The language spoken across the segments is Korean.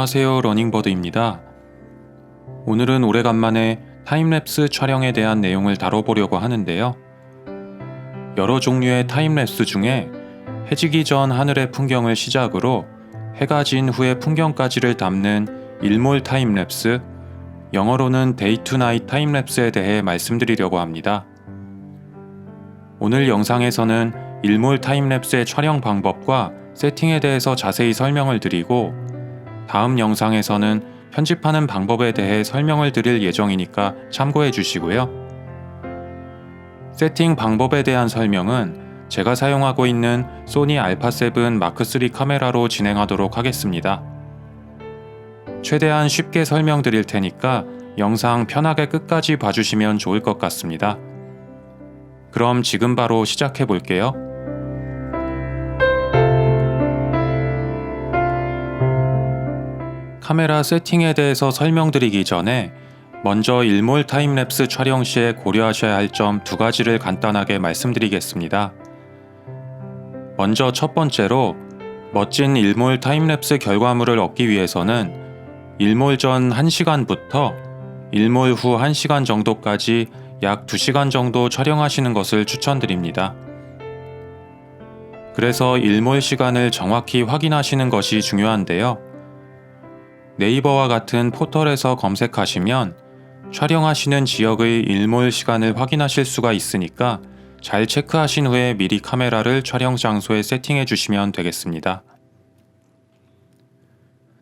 안녕하세요 러닝버드입니다. 오늘은 오래간만에 타임랩스 촬영에 대한 내용을 다뤄보려고 하는데요. 여러 종류의 타임랩스 중에 해지기 전 하늘의 풍경을 시작으로 해가 진 후의 풍경까지를 담는 일몰 타임랩스, 영어로는 데이 투 나잇 타임랩스에 대해 말씀드리려고 합니다. 오늘 영상에서는 일몰 타임랩스의 촬영 방법과 세팅에 대해서 자세히 설명을 드리고 다음 영상에서는 편집하는 방법에 대해 설명을 드릴 예정이니까 참고해 주시고요. 세팅 방법에 대한 설명은 제가 사용하고 있는 소니 알파7 마크3 카메라로 진행하도록 하겠습니다. 최대한 쉽게 설명드릴 테니까 영상 편하게 끝까지 봐주시면 좋을 것 같습니다. 그럼 지금 바로 시작해 볼게요. 카메라 세팅에 대해서 설명드리기 전에 먼저 일몰 타임랩스 촬영 시에 고려하셔야 할 점 두 가지를 간단하게 말씀드리겠습니다. 먼저 첫 번째로 멋진 일몰 타임랩스 결과물을 얻기 위해서는 일몰 전 1시간부터 일몰 후 1시간 정도까지 약 2시간 정도 촬영하시는 것을 추천드립니다. 그래서 일몰 시간을 정확히 확인하시는 것이 중요한데요. 네이버와 같은 포털에서 검색하시면 촬영하시는 지역의 일몰 시간을 확인하실 수가 있으니까 잘 체크하신 후에 미리 카메라를 촬영 장소에 세팅해 주시면 되겠습니다.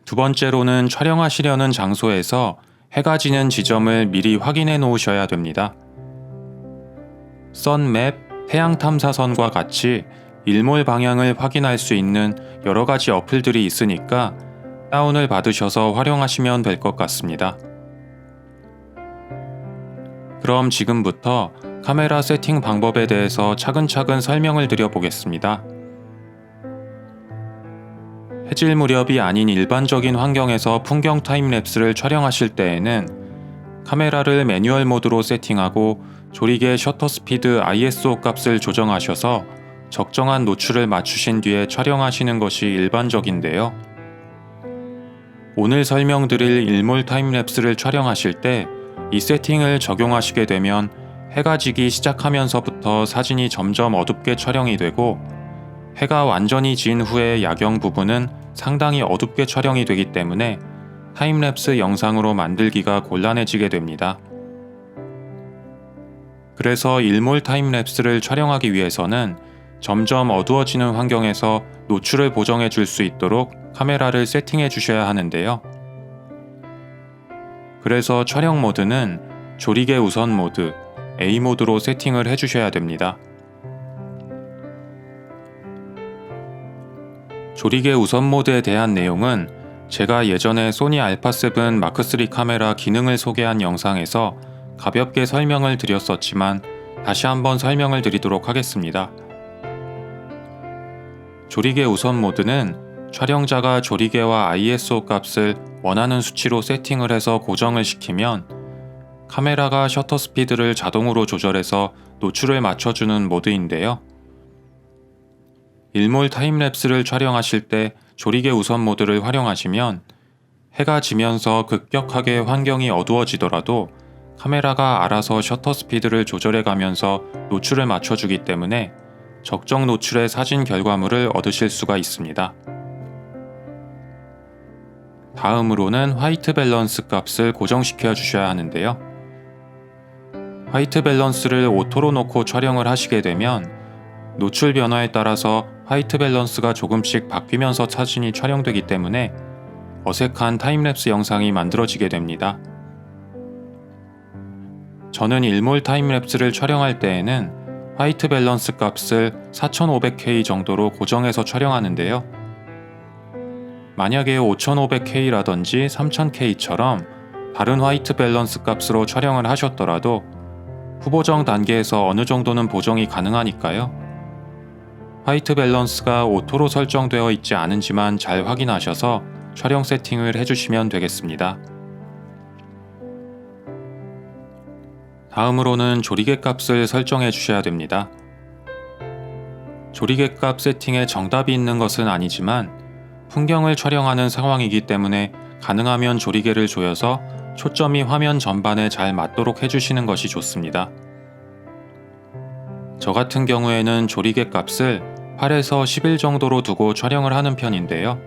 두 번째로는 촬영하시려는 장소에서 해가 지는 지점을 미리 확인해 놓으셔야 됩니다. 썬맵, 태양 탐사선과 같이 일몰 방향을 확인할 수 있는 여러 가지 어플들이 있으니까 다운을 받으셔서 활용하시면 될 것 같습니다. 그럼 지금부터 카메라 세팅 방법에 대해서 차근차근 설명을 드려보겠습니다. 해질 무렵이 아닌 일반적인 환경에서 풍경 타임랩스를 촬영하실 때에는 카메라를 매뉴얼 모드로 세팅하고 조리개 셔터 스피드 ISO 값을 조정하셔서 적정한 노출을 맞추신 뒤에 촬영하시는 것이 일반적인데요. 오늘 설명드릴 일몰 타임랩스를 촬영하실 때 이 세팅을 적용하시게 되면 해가 지기 시작하면서부터 사진이 점점 어둡게 촬영이 되고 해가 완전히 진 후의 야경 부분은 상당히 어둡게 촬영이 되기 때문에 타임랩스 영상으로 만들기가 곤란해지게 됩니다. 그래서 일몰 타임랩스를 촬영하기 위해서는 점점 어두워지는 환경에서 노출을 보정해 줄 수 있도록 카메라를 세팅해 주셔야 하는데요. 그래서 촬영 모드는 조리개 우선 모드, A 모드로 세팅을 해 주셔야 됩니다. 조리개 우선 모드에 대한 내용은 제가 예전에 소니 알파7 마크3 카메라 기능을 소개한 영상에서 가볍게 설명을 드렸었지만 다시 한번 설명을 드리도록 하겠습니다. 조리개 우선 모드는 촬영자가 조리개와 ISO 값을 원하는 수치로 세팅을 해서 고정을 시키면 카메라가 셔터 스피드를 자동으로 조절해서 노출을 맞춰주는 모드인데요. 일몰 타임랩스를 촬영하실 때 조리개 우선 모드를 활용하시면 해가 지면서 급격하게 환경이 어두워지더라도 카메라가 알아서 셔터 스피드를 조절해 가면서 노출을 맞춰주기 때문에 적정 노출의 사진 결과물을 얻으실 수가 있습니다. 다음으로는 화이트 밸런스 값을 고정시켜 주셔야 하는데요. 화이트 밸런스를 오토로 놓고 촬영을 하시게 되면 노출 변화에 따라서 화이트 밸런스가 조금씩 바뀌면서 사진이 촬영되기 때문에 어색한 타임랩스 영상이 만들어지게 됩니다. 저는 일몰 타임랩스를 촬영할 때에는 화이트 밸런스 값을 4500K 정도로 고정해서 촬영하는데요. 만약에 5500K라든지 3000K처럼 다른 화이트 밸런스 값으로 촬영을 하셨더라도 후보정 단계에서 어느 정도는 보정이 가능하니까요. 화이트 밸런스가 오토로 설정되어 있지 않은지만 잘 확인하셔서 촬영 세팅을 해주시면 되겠습니다. 다음으로는 조리개 값을 설정해 주셔야 됩니다. 조리개 값 세팅에 정답이 있는 것은 아니지만 풍경을 촬영하는 상황이기 때문에 가능하면 조리개를 조여서 초점이 화면 전반에 잘 맞도록 해주시는 것이 좋습니다. 저 같은 경우에는 조리개 값을 8에서 10일 정도로 두고 촬영을 하는 편인데요.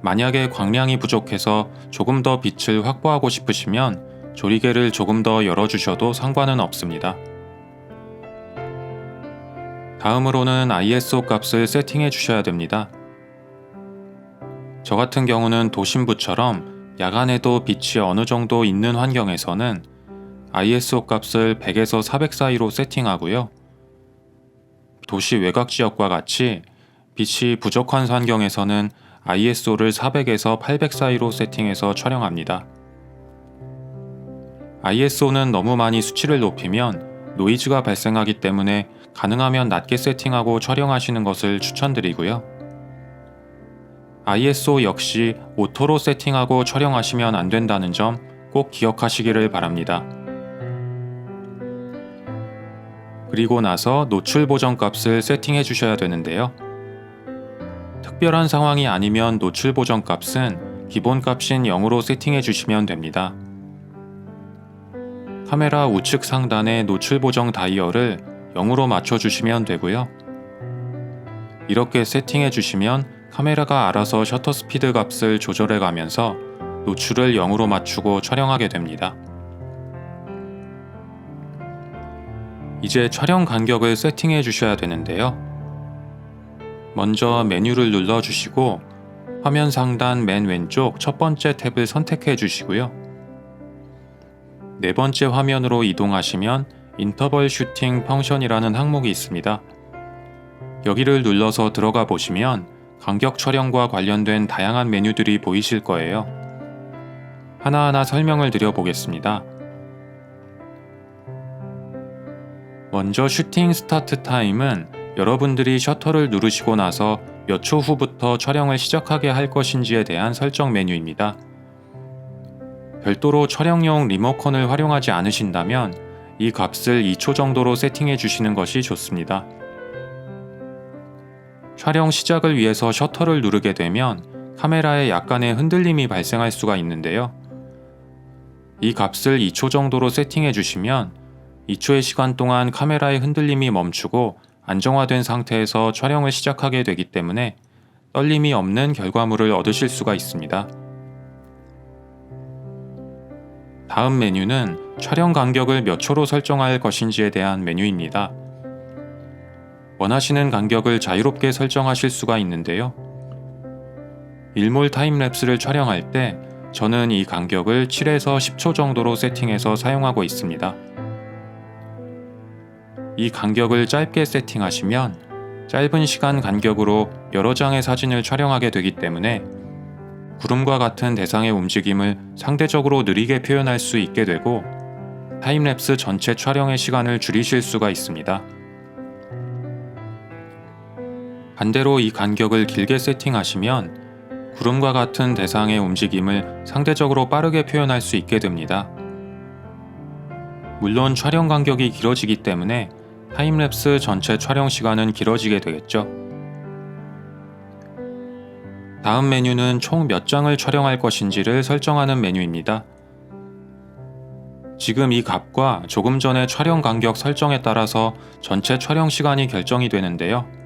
만약에 광량이 부족해서 조금 더 빛을 확보하고 싶으시면 조리개를 조금 더 열어주셔도 상관은 없습니다. 다음으로는 ISO 값을 세팅해 주셔야 됩니다. 저 같은 경우는 도심부처럼 야간에도 빛이 어느 정도 있는 환경에서는 ISO 값을 100에서 400 사이로 세팅하고요. 도시 외곽 지역과 같이 빛이 부족한 환경에서는 ISO를 400에서 800 사이로 세팅해서 촬영합니다. ISO는 너무 많이 수치를 높이면 노이즈가 발생하기 때문에 가능하면 낮게 세팅하고 촬영하시는 것을 추천드리고요. ISO 역시 오토로 세팅하고 촬영하시면 안 된다는 점 꼭 기억하시기를 바랍니다. 그리고 나서 노출 보정 값을 세팅해 주셔야 되는데요. 특별한 상황이 아니면 노출 보정 값은 기본 값인 0으로 세팅해 주시면 됩니다. 카메라 우측 상단의 노출 보정 다이얼을 0으로 맞춰 주시면 되고요. 이렇게 세팅해 주시면 카메라가 알아서 셔터 스피드 값을 조절해 가면서 노출을 0으로 맞추고 촬영하게 됩니다. 이제 촬영 간격을 세팅해 주셔야 되는데요. 먼저 메뉴를 눌러 주시고 화면 상단 맨 왼쪽 첫 번째 탭을 선택해 주시고요. 네 번째 화면으로 이동하시면 인터벌 슈팅 펑션이라는 항목이 있습니다. 여기를 눌러서 들어가 보시면 간격 촬영과 관련된 다양한 메뉴들이 보이실 거예요. 하나하나 설명을 드려 보겠습니다. 먼저 슈팅 스타트 타임은 여러분들이 셔터를 누르시고 나서 몇 초 후부터 촬영을 시작하게 할 것인지에 대한 설정 메뉴입니다. 별도로 촬영용 리모컨을 활용하지 않으신다면 이 값을 2초 정도로 세팅해 주시는 것이 좋습니다. 촬영 시작을 위해서 셔터를 누르게 되면 카메라에 약간의 흔들림이 발생할 수가 있는데요. 이 값을 2초 정도로 세팅해 주시면 2초의 시간 동안 카메라의 흔들림이 멈추고 안정화된 상태에서 촬영을 시작하게 되기 때문에 떨림이 없는 결과물을 얻으실 수가 있습니다. 다음 메뉴는 촬영 간격을 몇 초로 설정할 것인지에 대한 메뉴입니다. 원하시는 간격을 자유롭게 설정하실 수가 있는데요. 일몰 타임랩스를 촬영할 때 저는 이 간격을 7에서 10초 정도로 세팅해서 사용하고 있습니다. 이 간격을 짧게 세팅하시면 짧은 시간 간격으로 여러 장의 사진을 촬영하게 되기 때문에 구름과 같은 대상의 움직임을 상대적으로 느리게 표현할 수 있게 되고 타임랩스 전체 촬영의 시간을 줄이실 수가 있습니다. 반대로 이 간격을 길게 세팅하시면 구름과 같은 대상의 움직임을 상대적으로 빠르게 표현할 수 있게 됩니다. 물론 촬영 간격이 길어지기 때문에 타임랩스 전체 촬영 시간은 길어지게 되겠죠. 다음 메뉴는 총 몇 장을 촬영할 것인지를 설정하는 메뉴입니다. 지금 이 값과 조금 전에 촬영 간격 설정에 따라서 전체 촬영 시간이 결정이 되는데요.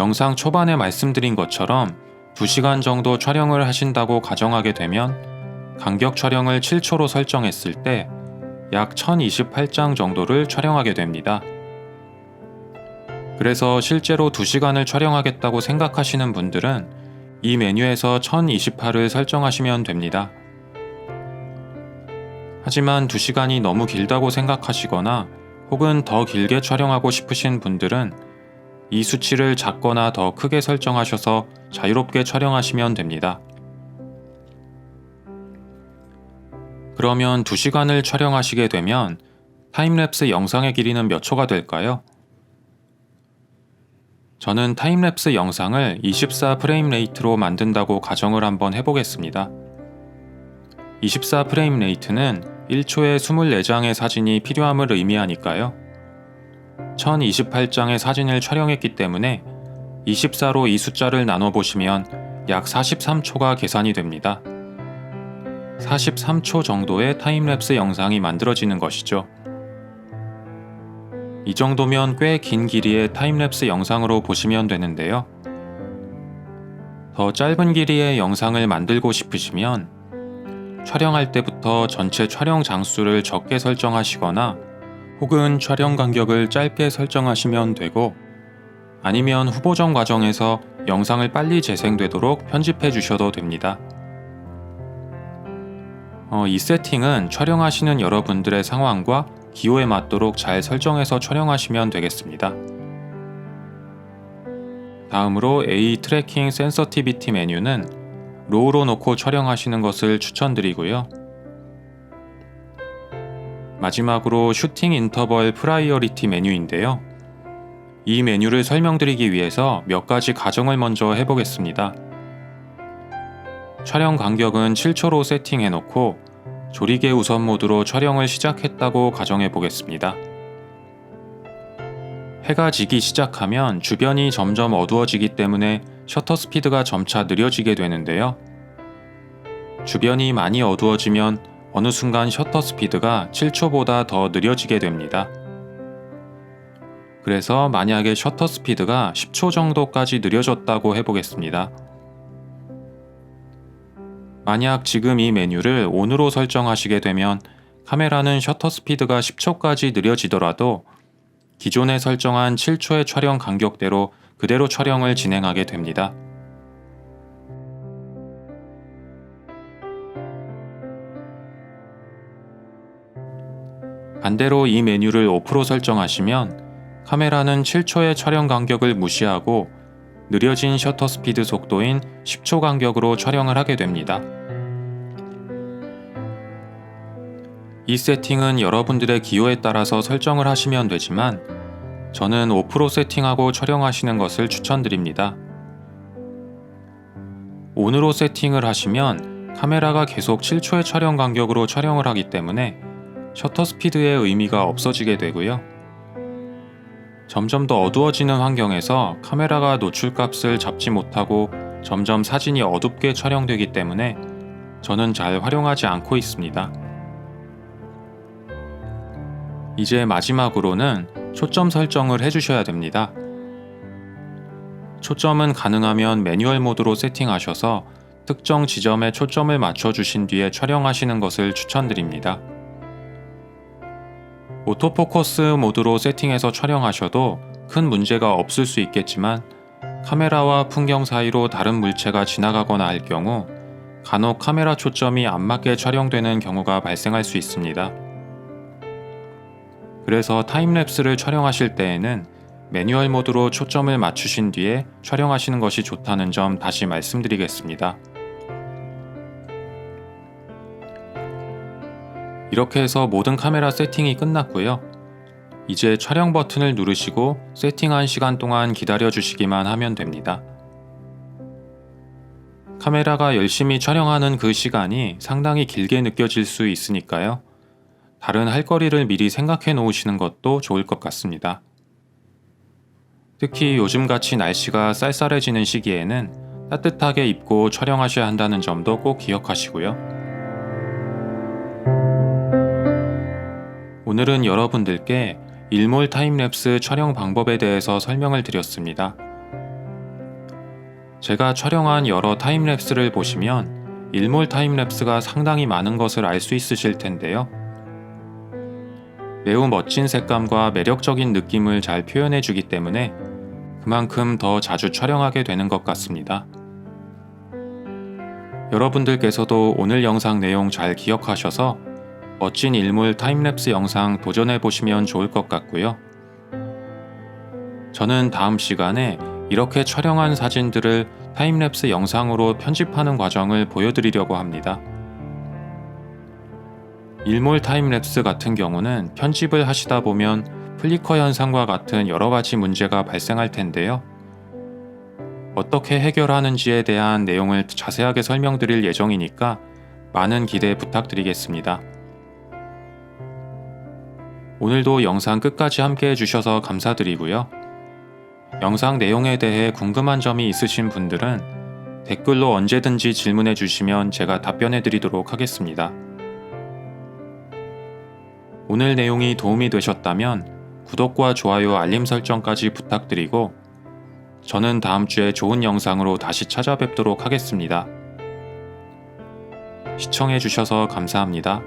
영상 초반에 말씀드린 것처럼 2시간 정도 촬영을 하신다고 가정하게 되면 간격 촬영을 7초로 설정했을 때 약 1028장 정도를 촬영하게 됩니다. 그래서 실제로 2시간을 촬영하겠다고 생각하시는 분들은 이 메뉴에서 1028을 설정하시면 됩니다. 하지만 2시간이 너무 길다고 생각하시거나 혹은 더 길게 촬영하고 싶으신 분들은 이 수치를 작거나 더 크게 설정하셔서 자유롭게 촬영하시면 됩니다. 그러면 2시간을 촬영하시게 되면 타임랩스 영상의 길이는 몇 초가 될까요? 저는 타임랩스 영상을 24 프레임 레이트로 만든다고 가정을 한번 해보겠습니다. 24 프레임 레이트는 1초에 24장의 사진이 필요함을 의미하니까요. 1028장의 사진을 촬영했기 때문에 24로 이 숫자를 나눠보시면 약 43초가 계산이 됩니다. 43초 정도의 타임랩스 영상이 만들어지는 것이죠. 이 정도면 꽤 긴 길이의 타임랩스 영상으로 보시면 되는데요. 더 짧은 길이의 영상을 만들고 싶으시면 촬영할 때부터 전체 촬영 장수를 적게 설정하시거나 혹은 촬영 간격을 짧게 설정하시면 되고 아니면 후보정 과정에서 영상을 빨리 재생되도록 편집해 주셔도 됩니다. 어, 이 세팅은 촬영하시는 여러분들의 상황과 기호에 맞도록 잘 설정해서 촬영하시면 되겠습니다. 다음으로 A 트래킹 센서티비티 메뉴는 로우로 놓고 촬영하시는 것을 추천드리고요. 마지막으로 슈팅 인터벌 프라이어리티 메뉴인데요. 이 메뉴를 설명드리기 위해서 몇 가지 가정을 먼저 해보겠습니다. 촬영 간격은 7초로 세팅해 놓고 조리개 우선 모드로 촬영을 시작했다고 가정해 보겠습니다. 해가 지기 시작하면 주변이 점점 어두워지기 때문에 셔터 스피드가 점차 느려지게 되는데요. 주변이 많이 어두워지면 어느 순간 셔터 스피드가 7초보다 더 느려지게 됩니다. 그래서 만약에 셔터 스피드가 10초 정도까지 느려졌다고 해보겠습니다. 만약 지금 이 메뉴를 ON으로 설정하시게 되면 카메라는 셔터 스피드가 10초까지 느려지더라도 기존에 설정한 7초의 촬영 간격대로 그대로 촬영을 진행하게 됩니다. 반대로 이 메뉴를 5% 설정하시면 카메라는 7초의 촬영 간격을 무시하고 느려진 셔터 스피드 속도인 10초 간격으로 촬영을 하게 됩니다. 이 세팅은 여러분들의 기호에 따라서 설정을 하시면 되지만 저는 5% 세팅하고 촬영하시는 것을 추천드립니다. 온으로 세팅을 하시면 카메라가 계속 7초의 촬영 간격으로 촬영을 하기 때문에 셔터 스피드의 의미가 없어지게 되고요. 점점 더 어두워지는 환경에서 카메라가 노출 값을 잡지 못하고 점점 사진이 어둡게 촬영되기 때문에 저는 잘 활용하지 않고 있습니다. 이제 마지막으로는 초점 설정을 해주셔야 됩니다. 초점은 가능하면 매뉴얼 모드로 세팅하셔서 특정 지점에 초점을 맞춰주신 뒤에 촬영하시는 것을 추천드립니다. 오토포커스 모드로 세팅해서 촬영하셔도 큰 문제가 없을 수 있겠지만 카메라와 풍경 사이로 다른 물체가 지나가거나 할 경우 간혹 카메라 초점이 안 맞게 촬영되는 경우가 발생할 수 있습니다. 그래서 타임랩스를 촬영하실 때에는 매뉴얼 모드로 초점을 맞추신 뒤에 촬영하시는 것이 좋다는 점 다시 말씀드리겠습니다. 이렇게 해서 모든 카메라 세팅이 끝났고요. 이제 촬영 버튼을 누르시고 세팅한 시간 동안 기다려 주시기만 하면 됩니다. 카메라가 열심히 촬영하는 그 시간이 상당히 길게 느껴질 수 있으니까요. 다른 할 거리를 미리 생각해 놓으시는 것도 좋을 것 같습니다. 특히 요즘같이 날씨가 쌀쌀해지는 시기에는 따뜻하게 입고 촬영하셔야 한다는 점도 꼭 기억하시고요. 오늘은 여러분들께 일몰 타임랩스 촬영 방법에 대해서 설명을 드렸습니다. 제가 촬영한 여러 타임랩스를 보시면 일몰 타임랩스가 상당히 많은 것을 알 수 있으실 텐데요. 매우 멋진 색감과 매력적인 느낌을 잘 표현해 주기 때문에 그만큼 더 자주 촬영하게 되는 것 같습니다. 여러분들께서도 오늘 영상 내용 잘 기억하셔서 멋진 일몰 타임랩스 영상 도전해 보시면 좋을 것 같고요. 저는 다음 시간에 이렇게 촬영한 사진들을 타임랩스 영상으로 편집하는 과정을 보여드리려고 합니다. 일몰 타임랩스 같은 경우는 편집을 하시다 보면 플리커 현상과 같은 여러 가지 문제가 발생할 텐데요. 어떻게 해결하는지에 대한 내용을 자세하게 설명드릴 예정이니까 많은 기대 부탁드리겠습니다. 오늘도 영상 끝까지 함께 해주셔서 감사드리고요. 영상 내용에 대해 궁금한 점이 있으신 분들은 댓글로 언제든지 질문해 주시면 제가 답변해 드리도록 하겠습니다. 오늘 내용이 도움이 되셨다면 구독과 좋아요, 알림 설정까지 부탁드리고 저는 다음 주에 좋은 영상으로 다시 찾아뵙도록 하겠습니다. 시청해 주셔서 감사합니다.